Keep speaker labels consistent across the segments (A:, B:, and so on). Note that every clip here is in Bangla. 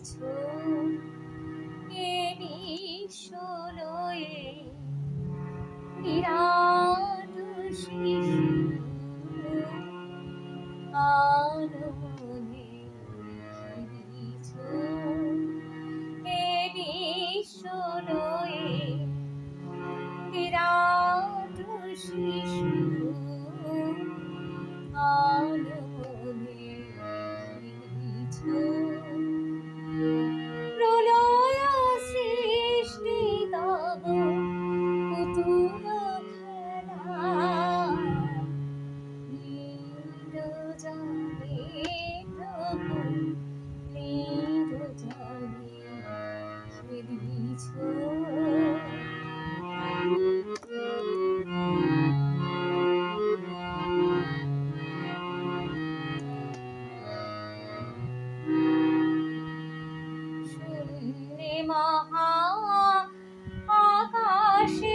A: কিছু এ ভালোবাসি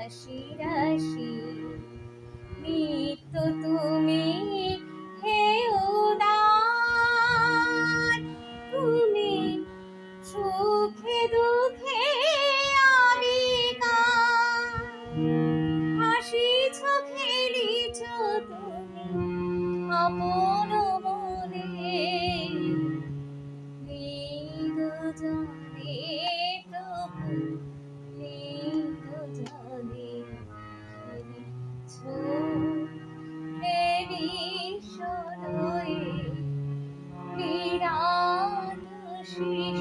A: রাশি রাশি। নিত্য তুমি হে উদার। তুমি সুখে দুঃখে হাসি খেলিছ তুমি আপন মনে। 是一